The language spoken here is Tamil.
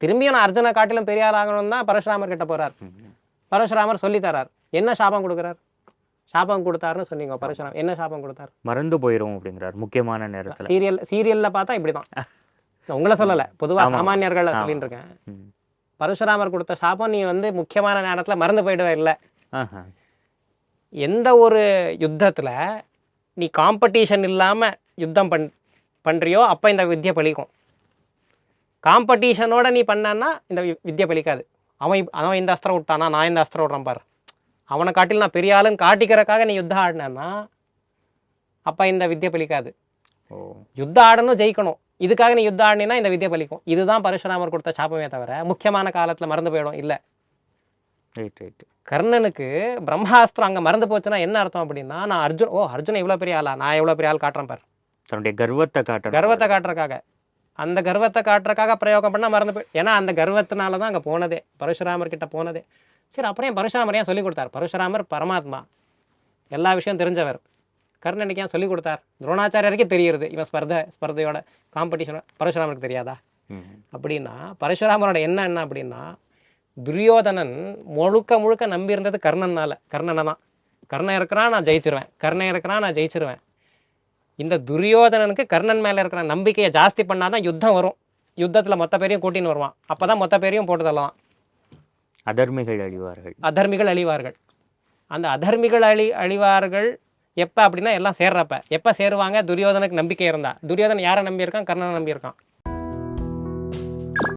திரும்பியும் நான் அர்ஜுனை காட்டிலும் பெரிய ஆள் ஆகணும் தான் பரசுராமர் கிட்ட போறார். பரசுராமர் சொல்லி தரார் என்ன சாபம் கொடுக்குறார் சாபம் கொடுத்தாருன்னு சொன்னீங்க பரசுராம் என்ன சாபம் கொடுத்தார் மறந்து போயிரும் அப்படிங்கிறார் முக்கியமான நேரத்துல சீரியல் சீரியல்ல பார்த்தா இப்படிதான் நான் உங்களை சொல்லல பொதுவா ஆமா. சாமானியர்கள். சொல்லிட்டு இருக்கேன். பரசுராமர் கொடுத்த சாபம் நீ வந்து முக்கியமான நேரத்துல மறந்து போயிடுவே இல்லை. எந்த ஒரு யுத்தத்துல நீ காம்படிஷன் இல்லாம யுத்தம் பண் பண்றியோ அப்ப இந்த வித்தியை பலிக்கும் காம்படிஷனோட நீ பண்ணனா இந்த வித்தியை பலிக்காது. அவன் அவன் இந்த அஸ்திரம் விட்டானா நான் இந்த அஸ்திரம் விட்றேன் பாரு. அவனை காட்டில் நான் பெரிய ஆளுன்னு காட்டிக்கிறக்காக நீ யுத்தம் ஆடினேன்னா அப்ப இந்த வித்தியை பலிக்காது. யுத்தம் ஆடணும் ஜெயிக்கணும். இதுக்காக நீ யுத்தம் ஆடினா இந்த வித்தியை பலிக்கும். இதுதான் பரசுராமர் கொடுத்த சாபமே தவிர முக்கியமான காலத்துல மறந்து போயிடும் இல்ல. ரைட் ரைட் கர்ணனுக்கு பிரம்மாஸ்திரம் அங்க மறந்து போச்சுன்னா என்ன அர்த்தம் அப்படின்னா நான் அர்ஜுன் ஓ அர்ஜுன் இவ்வளவு பெரிய ஆளா? நான் எவ்வளவு பெரிய ஆள் காட்டுறேன் பாரு. தன்னுடைய கர்வத்தை காட்டணும். கர்வத்தை காட்டுறக்காக அந்த கர்வத்தை காட்டுறக்காக பிரயோகம் பண்ணா மறந்து போய் ஏன்னா அந்த கர்வத்தினால தான் அங்க போனதே. பரசுராமர் கிட்ட போனதே. சரி அப்புறம் பரசுராமர் ஏன் சொல்லி கொடுத்தார்? பரசுராமர் பரமாத்மா. எல்லா விஷயம் தெரிஞ்சவர். கர்ணனுக்கு ஏன் சொல்லி கொடுத்தார்? துரோணாச்சாரியருக்கே தெரியுது இவன் ஸ்பர்த ஸ்பர்தையோட காம்படிஷன் பரசுராமருக்கு தெரியாதா. அப்படின்னா பரசுராமரோட என்ன என்ன அப்படின்னா துரியோதனன் முழுக்க முழுக்க நம்பி இருந்தது கர்ணனால கர்ணனை தான். கர்ணன் இருக்கிறான் நான் ஜெயிச்சிருவேன். கர்ணன் இருக்கிறான் நான் ஜெயிச்சிருவேன். இந்த துரியோதனனுக்கு கர்ணன் மேல இருக்கிற நம்பிக்கையை ஜாஸ்தி பண்ணாதான் யுத்தம் வரும். யுத்தத்துல மொத்த பேரையும் கூட்டின்னு வருவான். அப்பதான் மொத்த பேரையும் போட்டு தள்ளலாம் அதர்மிகள் அழிவார்கள். அதர்மிகள் அழிவார்கள். அந்த அதர்மிகள் அழி அழிவார்கள் எப்போ அப்படின்னா எல்லாம் சேர்றப்ப. எப்போ சேருவாங்க? துரியோதனுக்கு நம்பிக்கை இருந்தா. துரியோதனன் யாரை நம்பியிருக்கான்? கர்ணனை நம்பியிருக்கான்.